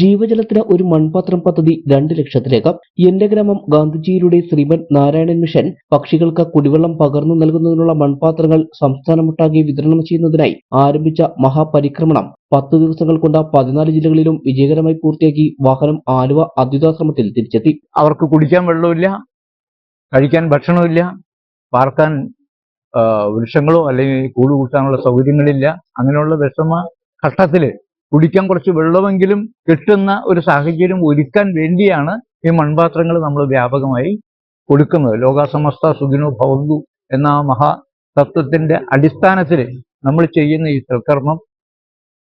ജീവജലത്തിന് ഒരു മൺപാത്രം പദ്ധതി രണ്ട് ലക്ഷത്തിലേക്ക്. എന്റെ ഗ്രാമം ഗാന്ധിജിയിലൂടെ ശ്രീമൻ നാരായണൻ മിഷൻ പക്ഷികൾക്ക് കുടിവെള്ളം പകർന്നു നൽകുന്നതിനുള്ള മൺപാത്രങ്ങൾ സംസ്ഥാനമൊട്ടാകെ വിതരണം ചെയ്യുന്നതിനായി ആരംഭിച്ച മഹാപരിക്രമണം പത്ത് ദിവസങ്ങൾ കൊണ്ട് പതിനാല് ജില്ലകളിലും വിജയകരമായി പൂർത്തിയാക്കി വാഹനം ആലുവ അദ്വിതാശ്രമത്തിൽ തിരിച്ചെത്തി. അവർക്ക് കുടിക്കാൻ വെള്ളമില്ല കഴിക്കാൻ ഭക്ഷണമില്ല പാർക്കാൻ വൃക്ഷങ്ങളോ അല്ലെങ്കിൽ കൂടുകൂട്ടാനുള്ള സൗകര്യങ്ങളില്ല. അങ്ങനെയുള്ള വിഷമ ഘട്ടത്തിൽ കുടിക്കാൻ കുറച്ച് വെള്ളമെങ്കിലും കിട്ടുന്ന ഒരു സാഹചര്യം ഒരുക്കാൻ വേണ്ടിയാണ് ഈ മൺപാത്രങ്ങൾ നമ്മൾ വ്യാപകമായി കൊടുക്കുന്നത്. ലോകാസമസ്ത സുഖിനോ ഭവന്തു എന്ന ആ മഹാ തത്വത്തിന്റെ അടിസ്ഥാനത്തിൽ നമ്മൾ ചെയ്യുന്ന ഈ സൽക്കർമ്മം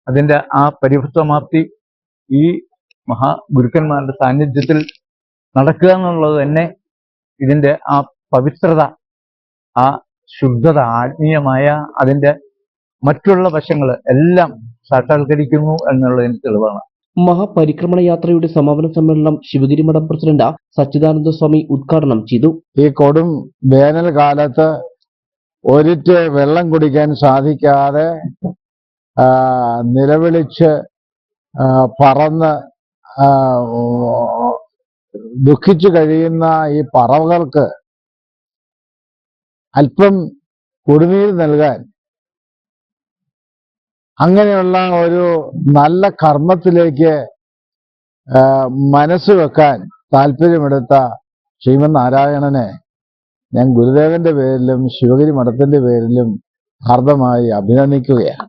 അതിന്റെ ആ പരിഭത്വമാപ്തി ഈ മഹാ ഗുരുക്കന്മാരുടെ സാന്നിധ്യത്തിൽ നടക്കുക എന്നുള്ളത് തന്നെ ഇതിന്റെ ആ പവിത്രത ആ ശുദ്ധത ആത്മീയമായ അതിന്റെ മറ്റുള്ള വശങ്ങൾ എല്ലാം സാക്ഷാത്കരിക്കുന്നു എന്നുള്ളതിന് തെളിവാണ്. മഹാപരിക്രമണ യാത്രയുടെ സമാപന സമ്മേളനം ശിവഗിരി മഠം പ്രസിഡന്റ് സച്ചിദാനന്ദ സ്വാമി ഉദ്ഘാടനം ചെയ്തു. ഈ കൊടും വേനൽക്കാലത്ത് ഒരിറ്റ് വെള്ളം കുടിക്കാൻ സാധിക്കാതെ നിലവിളിച്ച് പറന്ന് ദുഃഖിച്ചു കഴിയുന്ന ഈ പറവകൾക്ക് അല്പം കുടിനീര് നൽകാൻ അങ്ങനെയുള്ള ഒരു നല്ല കർമ്മത്തിലേക്ക് മനസ്സ് വെക്കാൻ താല്പര്യമെടുത്ത ശ്രീമന്നാരായണനെ ഞാൻ ഗുരുദേവന്റെ പേരിലും ശിവഗിരി മഠത്തിന്റെ പേരിലും ഹാർദമായി അഭിനന്ദിക്കുകയാണ്.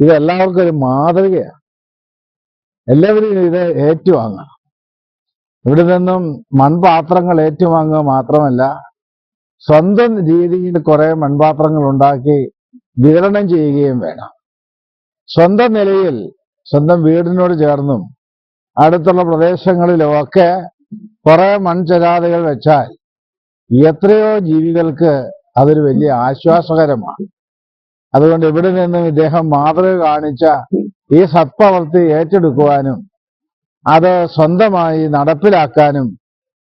ഇത് എല്ലാവർക്കും ഒരു മാതൃകയാണ്. എല്ലാവരും ഇത് ഏറ്റുവാങ്ങണം. ഇവിടെ നിന്നും മൺപാത്രങ്ങൾ ഏറ്റുവാങ്ങുക മാത്രമല്ല സ്വന്തം രീതിയിൽ കുറെ മൺപാത്രങ്ങൾ ഉണ്ടാക്കി വിതരണം ചെയ്യുകയും വേണം. സ്വന്തം നിലയിൽ സ്വന്തം വീടിനോട് ചേർന്നും അടുത്തുള്ള പ്രദേശങ്ങളിലുമൊക്കെ കുറെ മൺചരാതകൾ വെച്ചാൽ എത്രയോ ജീവികൾക്ക് അതൊരു വലിയ ആശ്വാസകരമാണ്. അതുകൊണ്ട് ഇവിടെ നിന്നും ഇദ്ദേഹം മാതൃക കാണിച്ച ഈ സത്പ്രവൃത്തി ഏറ്റെടുക്കുവാനും അത് സ്വന്തമായി നടപ്പിലാക്കാനും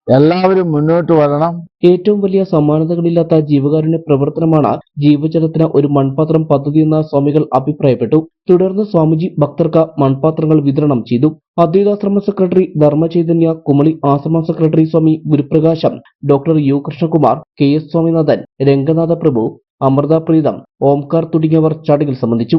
എല്ലാവരും മുന്നോട്ട് വരണം. ഏറ്റവും വലിയ സമാനതകളില്ലാത്ത ജീവകാരുണ്യ പ്രവർത്തനമാണ് ജീവജലത്തിന് ഒരു മൺപാത്രം പദ്ധതി എന്ന സ്വാമികൾ അഭിപ്രായപ്പെട്ടു. തുടർന്ന് സ്വാമിജി ഭക്തർക്ക് മൺപാത്രങ്ങൾ വിതരണം ചെയ്തു. അദ്വൈതാശ്രമ സെക്രട്ടറി ധർമ്മചൈതന്യ കുമളി ആശ്രമ secretary Swami Guruprakasham doctor U Krishnakumar K S Swaminathan Ranganatha Prabhu Amrita Preetham Omkar തുടങ്ങിയവർ ചടങ്ങിൽ സംബന്ധിച്ചു.